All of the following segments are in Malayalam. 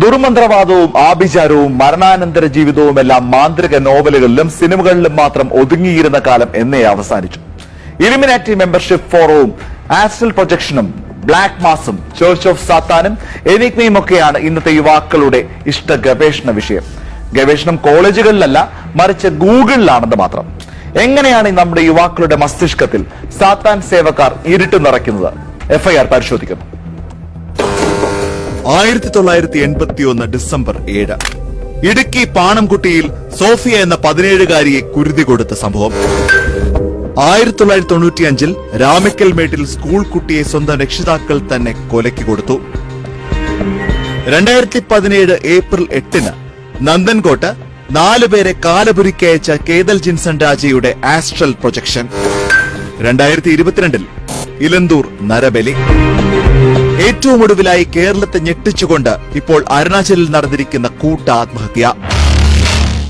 ദുർമന്ത്രവാദവും ആഭിചാരവും മരണാനന്തര ജീവിതവും എല്ലാം മാന്ത്രിക നോവലുകളിലും സിനിമകളിലും മാത്രം ഒതുങ്ങിയിരുന്ന കാലം എന്നേ അവസാനിച്ചു. ഇലിമിനാറ്റി മെമ്പർഷിപ്പ് ഫോറവും ആസ്ട്രൽ പ്രൊജക്ഷനും ബ്ലാക്ക് മാസും ചേർച്ച് ഓഫ് സാത്താനും എനിക്മയും ഒക്കെയാണ് ഇന്നത്തെ യുവാക്കളുടെ ഇഷ്ട ഗവേഷണ വിഷയം. ഗവേഷണം കോളേജുകളിലല്ല മറിച്ച് ഗൂഗിളിലാണെന്ന് മാത്രം. എങ്ങനെയാണ് നമ്മുടെ യുവാക്കളുടെ മസ്തിഷ്കത്തിൽ സാത്താൻ സേവക്കാർ ഇരുട്ട് നിറയ്ക്കുന്നത്? എഫ്ഐആർ പരിശോധിക്കുന്നു. ആയിരത്തി തൊള്ളായിരത്തി എൺപത്തി ഒന്ന് ഡിസംബർ ഏഴ്. ഇടുക്കി പാണംകുട്ടിയിൽ സോഫിയ എന്ന പതിനേഴുകാരിയെ കുരുതി കൊടുത്ത സംഭവം. ആയിരത്തി തൊള്ളായിരത്തി തൊണ്ണൂറ്റിയഞ്ചിൽ രാമക്കൽ മേട്ടിൽ സ്കൂൾ കുട്ടിയെ സ്വന്തം രക്ഷിതാക്കൾ തന്നെ കൊലയ്ക്ക് കൊടുത്തു. രണ്ടായിരത്തി പതിനേഴ് ഏപ്രിൽ എട്ടിന് നന്ദൻകോട്ട് നാലുപേരെ കാലപുരിക്കയച്ച കേതൽ ജിൻസൺ രാജയുടെ ആസ്ട്രൽ പ്രൊജക്ഷൻ. രണ്ടായിരത്തി ഇരുപത്തിരണ്ടിൽ ഇലന്തൂർ നരബലി. ഏറ്റവും ഒടുവിലായി കേരളത്തെ ഞെട്ടിച്ചുകൊണ്ട് ഇപ്പോൾ അരുണാചലിൽ നടന്നിരിക്കുന്ന കൂട്ട ആത്മഹത്യ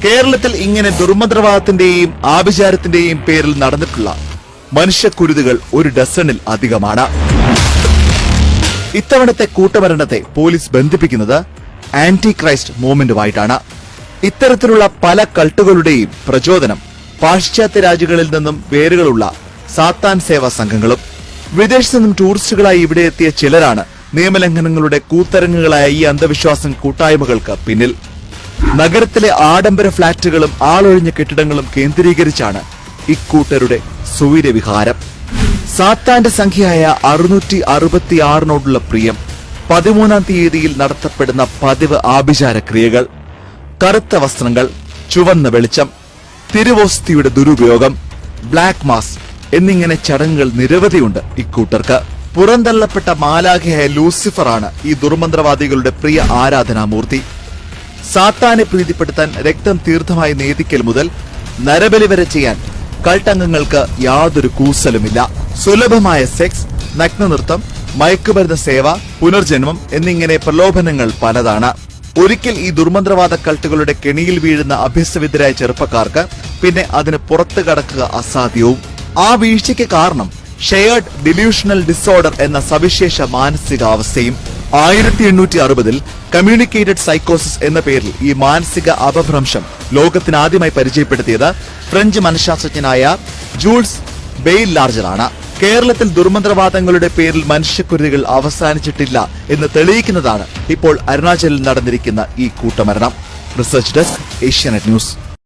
കേരളത്തിൽ ഇങ്ങനെ ദുർമന്ത്രവാദത്തിന്റെയും ആഭിചാരത്തിന്റെയും പേരിൽ നടന്നിട്ടുള്ള മനുഷ്യക്കുരുതുകൾ ഒരു ഡസണിൽ അധികമാണ്. ഇത്തവണത്തെ കൂട്ടമരണത്തെ പോലീസ് ബന്ധിപ്പിക്കുന്നത് ആന്റി ക്രൈസ്റ്റ് മൂവ്മെന്റുമായിട്ടാണ്. ഇത്തരത്തിലുള്ള പല കൾട്ടുകളുടെയും പ്രചോദനം പാശ്ചാത്യ രാജ്യങ്ങളിൽ നിന്നും വേരുകളുള്ള സാത്താൻ സേവാ സംഘങ്ങളും വിദേശത്തു നിന്നും ടൂറിസ്റ്റുകളായി ഇവിടെ എത്തിയ ചിലരാണ് നിയമലംഘനങ്ങളുടെ കൂത്തരങ്ങുകളായ ഈ അന്ധവിശ്വാസം കൂട്ടായ്മകൾക്ക് പിന്നിൽ. നഗരത്തിലെ ആഡംബര ഫ്ളാറ്റുകളും ആളൊഴിഞ്ഞ കെട്ടിടങ്ങളും കേന്ദ്രീകരിച്ചാണ് ഇക്കൂട്ടരുടെ സൂര്യവിഹാരം സാത്താന്റെ സംഖ്യയായ അറുന്നൂറ്റി അറുപത്തി ആറിനോടുള്ള പ്രിയം പതിമൂന്നാം തീയതിയിൽ നടത്തപ്പെടുന്ന പതിവ് ആഭിചാര ക്രിയകൾ കറുത്ത വസ്ത്രങ്ങൾ ചുവന്ന വെളിച്ചം തിരുവോസ്തിയുടെ ദുരുപയോഗം ബ്ലാക്ക് മാസ് എന്നിങ്ങനെ ചടങ്ങുകൾ നിരവധിയുണ്ട് ഇക്കൂട്ടർക്ക്. പുറന്തള്ളപ്പെട്ട മാലാഖയായ ലൂസിഫറാണ് ഈ ദുർമന്ത്രവാദികളുടെ പ്രിയ ആരാധനാമൂർത്തി. സാത്താനെ പ്രീതിപ്പെടുത്താൻ രക്തം തീർത്ഥമായി നേദിക്കൽ മുതൽ നരബലി വരെ ചെയ്യാൻ കൾട്ടംഗങ്ങൾക്ക് യാതൊരു കൂസലുമില്ല. സുലഭമായ സെക്സ് നഗ്നനൃത്തം മയക്കുമരുന്ന് സേവ പുനർജന്മം എന്നിങ്ങനെ പ്രലോഭനങ്ങൾ പലതാണ്. ഒരിക്കൽ ഈ ദുർമന്ത്രവാദ കൾട്ടുകളുടെ കെണിയിൽ വീഴുന്ന അഭ്യസ്തവിദ്യരായ ചെറുപ്പക്കാർക്ക് പിന്നെ അതിന് പുറത്തു കടക്കുക അസാധ്യവും. ആ വീഴ്ചയ്ക്ക് കാരണം ഷെയർഡ് ഡിലൂഷണൽ ഡിസോർഡർ എന്ന സവിശേഷ മാനസികാവസ്ഥയും ആയിരത്തി എണ്ണൂറ്റി അറുപതിൽ കമ്മ്യൂണിക്കേറ്റഡ് സൈക്കോസിസ് എന്ന പേരിൽ ഈ മാനസിക അപഭ്രംശം ലോകത്തിനാദ്യമായി പരിചയപ്പെടുത്തിയത് ഫ്രഞ്ച് മനഃശാസ്ത്രജ്ഞനായ ജൂൾസ് ബെയിൽ ലാർജറാണ്. കേരളത്തിൽ ദുർമന്ത്രവാദങ്ങളുടെ പേരിൽ മനുഷ്യക്കുരുതികൾ അവസാനിച്ചിട്ടില്ല എന്ന് തെളിയിക്കുന്നതാണ് ഇപ്പോൾ അരുണാചലിൽ നടന്നിരിക്കുന്ന ഈ കൂട്ടമരണം. Research desk Asianet news.